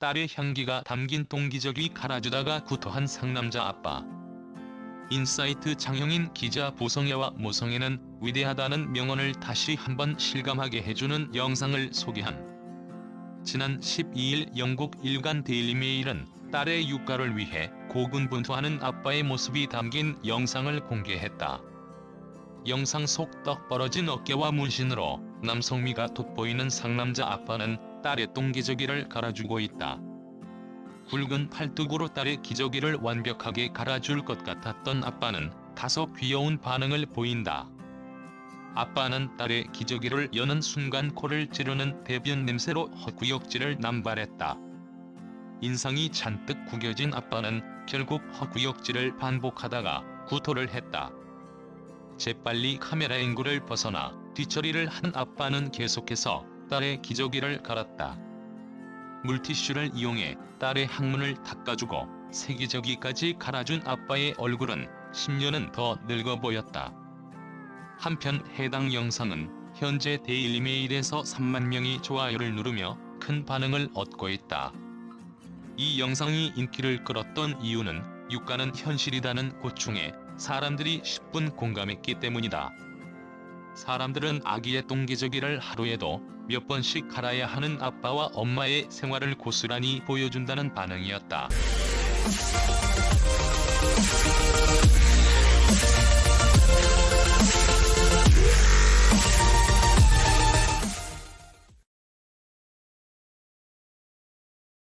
딸의 향기가 담긴 똥기저귀 갈아주다가 구토한 상남자 아빠. 인사이트 장영인 기자 보성애와 모성애는 위대하다는 명언을 다시 한번 실감하게 해주는 영상을 소개한 지난 12일 영국 일간 데일리메일은 딸의 육가를 위해 고군분투하는 아빠의 모습이 담긴 영상을 공개했다. 영상 속 떡 벌어진 어깨와 문신으로 남성미가 돋보이는 상남자 아빠는 딸의 똥기저귀를 갈아주고 있다. 굵은 팔뚝으로 딸의 기저귀를 완벽하게 갈아줄 것 같았던 아빠는 다소 귀여운 반응을 보인다. 아빠는 딸의 기저귀를 여는 순간 코를 찌르는 대변 냄새로 헛구역질을 남발했다. 인상이 잔뜩 구겨진 아빠는 결국 헛구역질을 반복하다가 구토를 했다. 재빨리 카메라 앵글을 벗어나 뒤처리를 한 아빠는 계속해서 딸의 기저귀를 갈았다. 물티슈를 이용해 딸의 항문을 닦아주고 세기저귀까지 갈아준 아빠의 얼굴은 10년은 더 늙어 보였다. 한편 해당 영상은 현재 데일리메일에서 3만 명이 좋아요를 누르며 큰 반응을 얻고 있다. 이 영상이 인기를 끌었던 이유는 육가는 현실이라는 고충에 사람들이 10분 공감했기 때문이다. 사람들은 아기의 똥기저귀를 하루에도 몇 번씩 갈아야 하는 아빠와 엄마의 생활을 고스란히 보여준다는 반응이었다.